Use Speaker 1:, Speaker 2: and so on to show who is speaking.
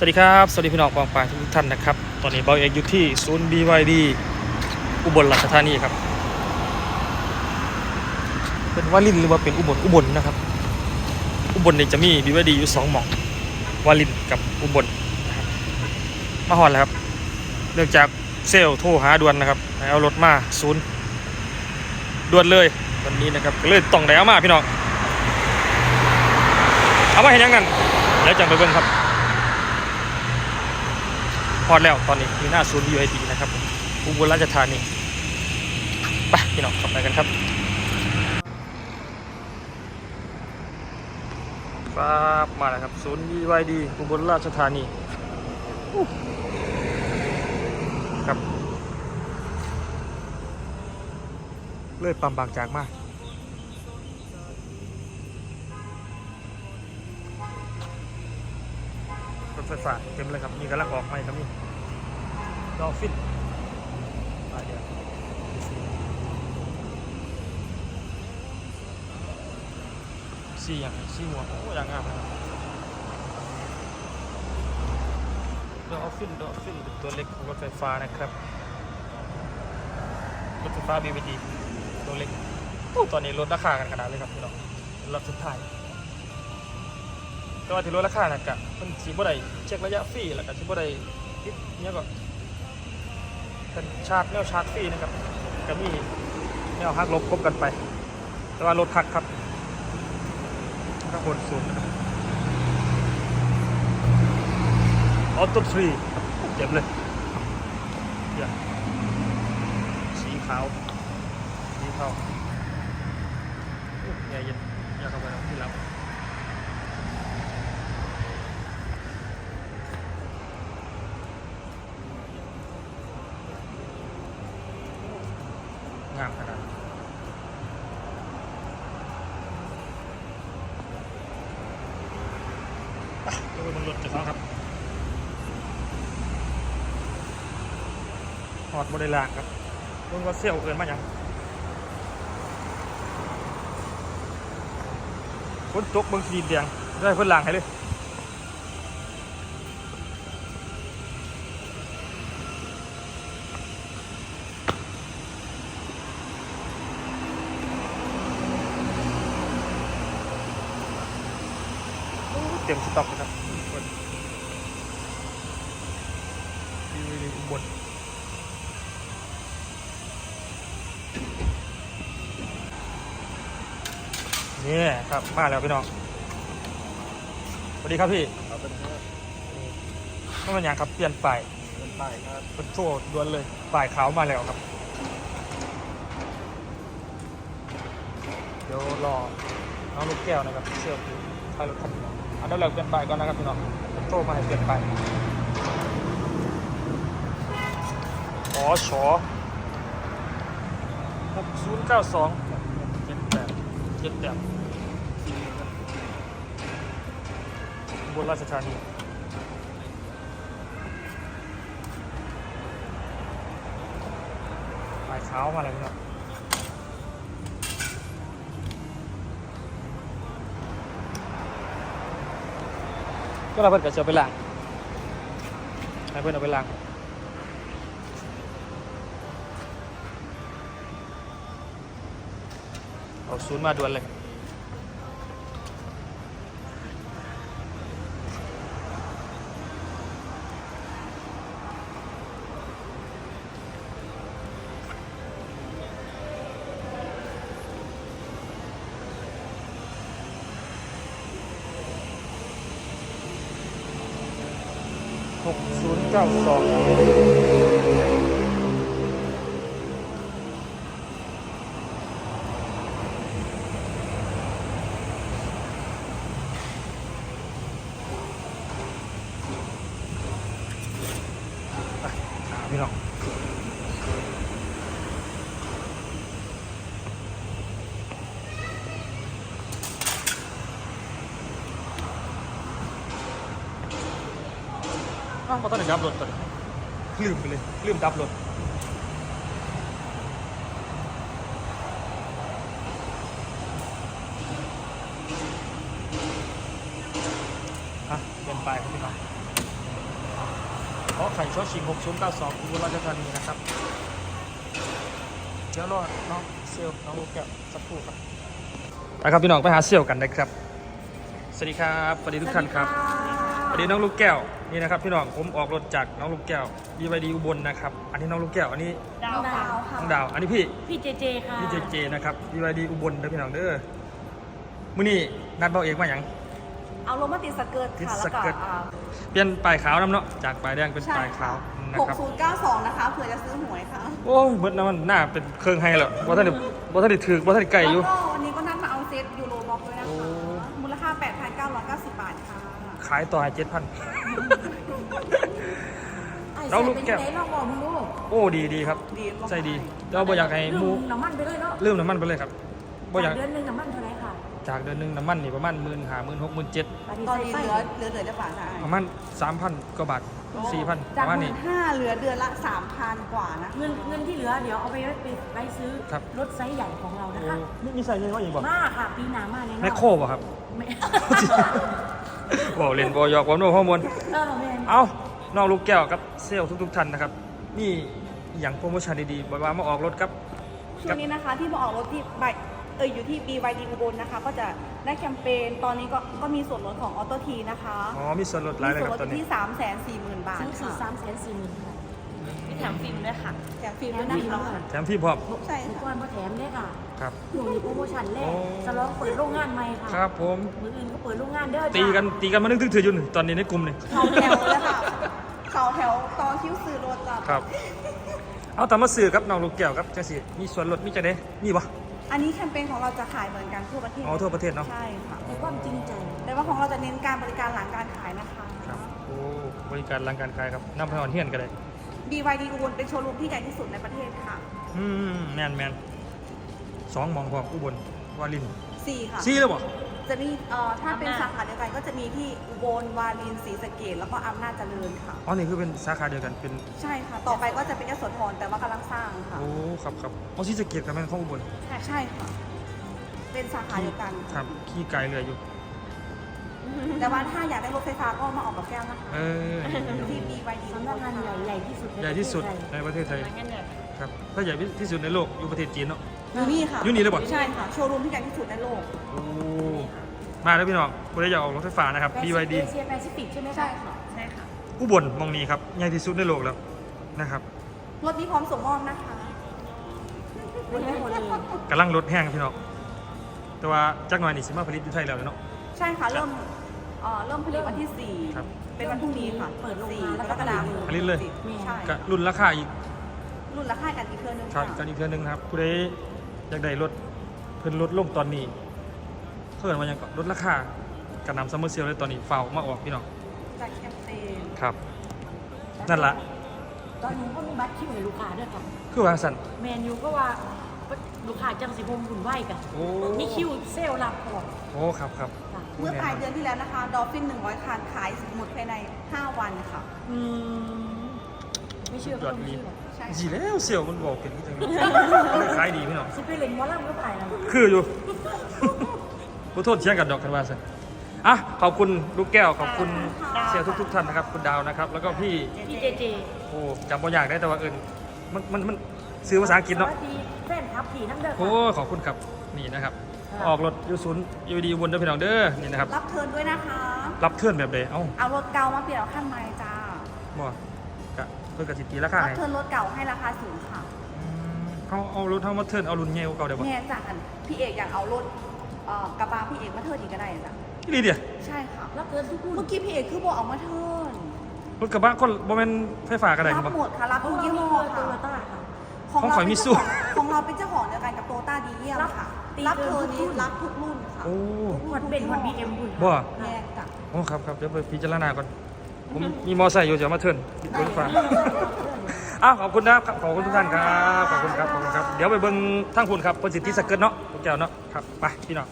Speaker 1: สวัสดีครับ สวัสดีพี่น้องกองปลายทุกท่านนะครับ ตอนนี้เบาเอกอยู่ที่ศูนย์ BYD อุบลราชธานีครับ เป็นวาลินหรือว่าเป็นอุบลอุบลนะครับ อุบลเนี่ยจะมี BYD อยู่สองหม่องวาลินกับอุบลนะครับมาฮอนแล้วครับ เนื่องจากเซลโทรหาด่วนนะครับเอารถมาศูนย์ด่วนเลยวันนี้นะครับก็เลยต้องได้เอามาพี่น้อง เอามาเห็นยังนั่นเดี๋ยวจังไปเบิ่งครับ พอดแล้วตอนนี้มีหน้าศูนย์ UID นะครับผมอุบลราชธานีไปพี่น้องกลับไปกันครับครับมาแล้วครับศูนย์ UID อุบลราชธานีครับ เลื่อยปั๊มบางจากมาก ไฟฟ้าเต็มเลยครับมีกำลังออกใหม่ครับนี่ดอฟฟินสีอย่างสี่หัวโอ้อย่างงามเลยดอฟฟินดอฟฟินเป็นตัวเล็กของรถไฟฟ้านะครับรถไฟฟ้า BVD ตัวเล็กโอ้ตอนนี้ลดราคากันขนาดเลยครับพี่น้องรอบสุดท้าย แต่ว่าที่ลดราคาน่ะกะมันสีบ่ได้เช็คระยะฟรีแล้วก็สิบ่ได้ติดเนี่ยก็เป็นชาร์จแนวชาร์จฟรีนะครับก็มีแนวหักลบกบกันไป แต่ว่ารถคักครับข้างบนสูงนะครับออโต้ทรีเจ็บเลยเนี่ยสีขาวสีเทาอุ๊ยอย่าเย็นอย่าเข้าไปนะที่รับ งามขนาดนี้อะดูมันหลุดจากเขาครับหอดบริลางครับเบิ่งว่าเซี่ยวเกินมาอย่างฝนตกเบิ่งสีแดงได้เพิ่นลางให้เลย เต็ มสต็อกเลยครับดีวีอุบลนี่ครับมาแล้วพี่น้องสวัสดีครับพี่
Speaker 2: ครับเป็นครับ
Speaker 1: นี่มันอย่างครับเปลี่ยนป้าย
Speaker 2: เป็นป้ายครับ
Speaker 1: เป็นโซ่ด่วนเลยป้ายขาวมาแล้วครับ เดี๋ยวรอน้องลูกแก้วนะครับเชื่อคือท้ายรถคันนี้ อันนั้นเราเปลี่ยนไปก่อนนะครับพี่น้องเป็นโซ่มาให้เปลี่ยนไปอ๋อชอหกศูนย์เก้าสองเจ็ดแปดเจ็ดแปดอุบนราชธานีปลายเท้ามาอะไรเนี่ย ก็เราเพิ่นก็จะเอาไปล้างให้เพิ่นเอาไปล้างเอาศูนย์มาด่วนเลย หกศูนย์เก้าสองพี่น้อง อ้าวมาตอนไหนดับรถตอนนี้ลืมไปเลยลืมดับรถฮะเป็นไปครับพี่น้องขอไข่ชอชิง6092อุบลราชธานีนะครับเดี๋ยวรอน้องเซลลน้องลูกแก้วสักครู่ครับไปครับพี่น้องไปหาเซลลกันนะครับ สวัสดีครับสวัสดีทุกท่านครับสวัสดีน้องลูกแก้ว นี่นะครับพี่น้องผมออกรถจากน้องลูกแก้วดีวดีอุบลนะครับ อันนี้น้องลูกแก้วอันนี้
Speaker 2: ดาวค่ะ
Speaker 1: น้องดาว อันนี้พี่
Speaker 2: พี่เจเจค่ะ
Speaker 1: พี่เจเจนะครับดีวดีอุบลเด้อพี่น้องเด้อมื้อนี้นัดเบาเอกมาหยัง
Speaker 3: เอาลงมาติดสเกิร์ต
Speaker 1: ติด
Speaker 3: ค่ะ
Speaker 1: ส
Speaker 3: แล้วก็
Speaker 1: เกิร์ต
Speaker 3: อ่า
Speaker 1: เปลี่ยนปลายขาวน้ำเนาะจากปลายแดงเป็น
Speaker 3: ใช่
Speaker 1: ปลายขาวนะ
Speaker 3: หก
Speaker 1: ครับ
Speaker 3: ศูนย์เก้าสองนะคะเผื่อจะซื้อหวยค่ะ
Speaker 1: โอ้ยเบิดน้ำมันหน้าเป็นเครื่องให้แล้วบ่ทันได้บ่ทันได้ถือบ่ทันได้ไก่อยู่
Speaker 3: แล้วก็วันนี้ก็นัดมาเอาเซตยูโรบ็อกด้วยนะ
Speaker 1: โอ้
Speaker 3: คะมูลค่า8,990บาทค่ะ
Speaker 1: ขายต่อให้7,000 เราลูกแก้ว
Speaker 2: ไอ้ใส่เป็นยังไงลองบอกมึงดู
Speaker 1: โอ้ดีดีครับ
Speaker 3: ดีมาก
Speaker 1: ใจดีเราบ่อยากให้หมู
Speaker 2: ลืน้ำมันไปเลยเนาะ
Speaker 1: ลืมน้ำมันไปเลยครับบ่อยาก
Speaker 2: เดือนหนึงน้ำมันเท่าไหร่ค่ะ
Speaker 1: จากเดือนหนึงน้ำมันนี่ประมาณ15,000 16,000 7
Speaker 3: ตอนนี้เหลือเหลือเหลือจะบาทได้
Speaker 1: ประมาณ3,000กว่าบาท4,000ป
Speaker 3: จาก
Speaker 1: ระมาณ
Speaker 3: หมื่
Speaker 1: นี้
Speaker 3: นห้าเหลือเดือนละ3,000กว่านะ
Speaker 2: เงินเงินที่เหลือเดี๋ยวเอาไปไปไปซื้อ
Speaker 1: ครับ
Speaker 2: รถไซส์ใหญ่ของเรานะคะ
Speaker 1: นี่มีใส่เงินว่าอีกบ่
Speaker 2: มากค่ะปีหน้ามาแน่นอน
Speaker 1: แมคโครบ่ครับ
Speaker 2: ไม่
Speaker 1: บ่เล่นบ่หยอกบ่โน้ข้อมูล
Speaker 2: เออแมน
Speaker 1: เอาน้องลูกแก้วกับเซลล์ทุกๆท่านนะครับ นี่อย่างโปรโมชั่นดีๆบอกว่ามาออกรถครับ
Speaker 3: ช่วงนี้นะคะที่มาออกรถที่ใบเอออยู่ที่ BYD อุบลนะคะ ก็จะได้แคมเปญตอนนี้ก็ก็มีส่วนลดของออโตทีนะคะ
Speaker 1: อ๋อมีส่วนลดหลายเลย
Speaker 3: ส่
Speaker 1: ควรับ
Speaker 3: นลด
Speaker 1: ตอน
Speaker 3: อยู่
Speaker 1: นี้
Speaker 3: ที่3 4 0 0 0 0บาท
Speaker 2: ซื้อสี่
Speaker 3: ค่ะ
Speaker 2: สามแสนสี่หมื่นค่ะ
Speaker 4: มี แถมฟิล์มด้วยค่ะ
Speaker 3: แถมฟรีด้วยนะคะ
Speaker 1: แถมพี่พร้อม
Speaker 3: ใช่
Speaker 2: ทุก
Speaker 3: ค่ะ
Speaker 2: วันพอแถมได้ค่ะ
Speaker 1: ครับ
Speaker 2: หนูมีโปรโมชั่นแรก
Speaker 1: โอ้
Speaker 2: สลองเปิดโรงงานใหม่ค่ะ
Speaker 1: ครับผม
Speaker 2: มืออื่นก็เปิดโรงงานเด้อจ้า
Speaker 1: ตีกันตีกันมานึกถึงถืออยู่นี่ตอนนี้ในกลุ่มนี่
Speaker 3: เขาแถวเลยค่ะเขาแถวต่อคิวซื้อรถจ้ะ
Speaker 1: ครับ เอาตามมาซื้อครับน้องลูกแก้วครับจังสิมีส่วนลดมีจะได้มีบ่
Speaker 3: อันนี้แคมเปญของเราจะขายเหมือนกันทั่วประเทศ
Speaker 1: อ๋อทั่วประเทศเนาะ
Speaker 3: ใช่ค่ะ
Speaker 2: มีความจริงใจ
Speaker 3: แต่ว่าของเราจะเน้นการบริการหลังการขายนะคะ
Speaker 1: ครับ โอ้ บริการหลังการขายครับนำพนอนเฮียนกันเลย
Speaker 3: BYD อุบลเป็นโชว์รูมที่ใหญ่ที่สุดในประเทศค่ะ
Speaker 1: อืมแมนแมนสองหมองพร้อมอุบลวาลิน
Speaker 3: 4ค่ะ
Speaker 1: ซีแล้วบ่
Speaker 3: จะมีเอ่อถ้าเป็น
Speaker 4: อำนาจ
Speaker 3: สาขาเดียวกันก็จะมีที่อุบลวารินศรีสะเกดแล้วก็อำนาจเจริญค่ะ
Speaker 1: อ๋อนี่คือเป็นสาขาเดียวกันเป็น
Speaker 3: ใช่ค่ะ ต่อไปก็จะเป็นยโสธรแต่ว่ากำลังสร้างค่ะ
Speaker 1: โอ้ครับครับอ๋อซีสะเกียรกับแม่นของอุบล
Speaker 3: ใช่ค่ะ เป็นสาขาเดียวกัน
Speaker 1: ครับขี้ไกลเลยอยู่
Speaker 3: แต่ว่าถ้าอยากได้รถไฟฟ้าก็มาออกกับแก้วนะคะ
Speaker 1: เออ
Speaker 3: ที่ BYD
Speaker 2: สำนักงานใหญ่ใหญ่ที่สุด
Speaker 1: ใหญ่ที่สุด
Speaker 2: ในประเทศไทย
Speaker 1: ในประเทศไทย
Speaker 4: งั้นเนี่ย
Speaker 1: ครับถ้าใหญ่ที่สุดในโลกอยู่ประเทศจีนเนาะ
Speaker 3: อยู่นี่ค่ะ
Speaker 1: อยู่นี่เลยบ่
Speaker 3: ใช่ค่ะโชว์รูมที่ใหญ่ที่สุดในโลก
Speaker 1: โอ้มาแล้วพี่น้องคุณได้อยากออกรถไฟฟ้านะครับ BYD
Speaker 2: เอเชียแปซิฟิกใช่ไหม
Speaker 3: ใช่
Speaker 2: คะ
Speaker 3: ค่ะ
Speaker 4: ใช่ค่ะ
Speaker 1: อุบลมองนี้ครับใหญ่ที่สุดในโลกแล้วนะครับ
Speaker 3: รถนี้พร้อมส่งมอบนะคะ
Speaker 2: รถไม่หมดเลย
Speaker 1: กำลังรถแห้งพี่น้องแต่ว่าจักหน่อยนี่สิมาผลิตอยู่ไทยแล้วเนาะ
Speaker 3: ใช่ค่ะเริ่มเอ่อเริ่มผลิตวันที่
Speaker 1: ครับ
Speaker 3: 4 เป็นวันพรุ่งนี้ค่ะ
Speaker 2: เปิดโรง
Speaker 3: สี่
Speaker 2: งาน
Speaker 3: ก
Speaker 2: แล้ว
Speaker 3: ร
Speaker 2: ก็
Speaker 3: กฎาคม
Speaker 1: ผลิตเลย
Speaker 3: ใช่
Speaker 1: ก็รุ่นราคาอีก
Speaker 3: รุ่นราคากันอีกเครื่องนึง
Speaker 1: ครับ
Speaker 3: ค่ะ
Speaker 1: กันอีกเทื่อนึงนะครับผู้ใดอยากได้รถเพิ่นลดลงตอนนี้เพิ่นว่าหยังก็ลดราคากระนำซัมเมอร์เซลเลยตอนนี้เฝ้ามาออกพี่น้อง
Speaker 3: จากแคมเปญ
Speaker 1: ครับ นั่นละ
Speaker 2: ตอนนี้ก็มีบัตรคิวให้ลูกค้าด้วยค่ะ
Speaker 1: คือว่าสั่น
Speaker 2: แมนยูก็ว่าลูกค้าจังสิพมหุ่นไหวกัน
Speaker 1: โอ้
Speaker 2: มีคิวเซลล์รับก่อน
Speaker 1: โอ้ครับครับ
Speaker 2: ค่ะ
Speaker 3: เมื่อปลายเดือนที่แล้วนะคะ ดอฟฟิน 100 คันขายหมดภายใน 5 วันค่ะ
Speaker 2: อืมไม่เชื่อก็ต้องเชื่อ
Speaker 3: ใช่
Speaker 1: จีแล้วเซลมันบอกเป็นที่จังเลยขายดีพี่น้อง
Speaker 2: สิไปเล่นวอลลัมก็ไปแล้ว
Speaker 1: คืออยู่ขอโทษเชียงกันดอกกันว่าสั่นอะขอบคุณลูกแก้วขอบคุณเซียทุก ๆ ท่านนะครับ คุณดาวนะครับ แล้วก็พี่
Speaker 2: พี่เจเจ
Speaker 1: โอ้จำบ่อยากได้แต่ว่าเอิญมันมันมันซื้อภาษาอังกฤษเนาะ
Speaker 2: สวัสดีแฟนครับผีน้ำเด้อ
Speaker 1: โอ้ขอบคุณครับนี่นะครับ ออกรถยูศูนย์ยูดีวนเด้อพี่น้องเด้อนี่นะครับ
Speaker 3: รับเทิร์นด้วยนะคะ
Speaker 1: รับเทื่อนแบบใดเอ้า
Speaker 3: เอารถเก่ามาเปลี่ยนเอาขั้นใหม่จ้า
Speaker 1: บ่กะเพื่อกะสิตีราคา
Speaker 3: รับ
Speaker 1: ให้
Speaker 3: เทิร์นรถเก่าให้ราคาสูงค่ะ
Speaker 1: อืมเขาเอารถเฮามาเทื่อนเอารุ่นใหญ่กว่าเก่าได้บ่
Speaker 3: แม่จ้ะอันพี่เอกอยากเอารถเอ่อกระบะพี่เอกมาเทิร์นอีกก็ได้จ้ะ
Speaker 1: อีหลีเดีย
Speaker 3: ใช่ค่ะ
Speaker 2: รับเกินทุกรุ่น
Speaker 3: เมื่อกี้พี่เอกคือบอกเอามาเทิร์น
Speaker 1: รถกระบะคนบ่แม่นไฟฟ้าก็ได้
Speaker 3: รับ
Speaker 1: บ่
Speaker 3: หมดค่ะรับ
Speaker 2: เขา
Speaker 3: ทุก
Speaker 2: ยี่
Speaker 3: ยี่
Speaker 2: ห้
Speaker 3: ห้
Speaker 2: อ
Speaker 3: อ
Speaker 2: โต
Speaker 3: ค่ะ
Speaker 2: โยต้าค่ะ
Speaker 1: ของข่อยมิ
Speaker 3: เป็น
Speaker 1: ซู
Speaker 3: เจ้าของของเราเป็นเจ้าของเดียวกันกับโตต้าดีเยี่ยม
Speaker 2: รับ
Speaker 3: ค่ะ
Speaker 2: ตี
Speaker 3: รับ
Speaker 2: เกิน
Speaker 3: เทิร์น
Speaker 2: ทุกรุ่
Speaker 3: นี้
Speaker 2: น
Speaker 3: รับทุกรุ่นค่ะ
Speaker 1: โอ้
Speaker 2: หมดเป็นหมดบีเอ็มคุณ
Speaker 1: บ่
Speaker 3: แม่จ้ะ
Speaker 1: โอ้ครับครับเดี๋ยวไปพิจารณาก่อน ผมมีมอไซค์อยู่เดี๋ยวมาเทื่อนรถไฟฟ้าอ้าวขอบคุณนะครับขอบคุณทุกท่านครับขอบคุณครับขอบคุณครับ เดี๋ยวไปเบิ่งทางคุณครับเพิ่นสิทธิสเกิร์ตเนาะพวกแก้วเนาะครับไปพี่น้อง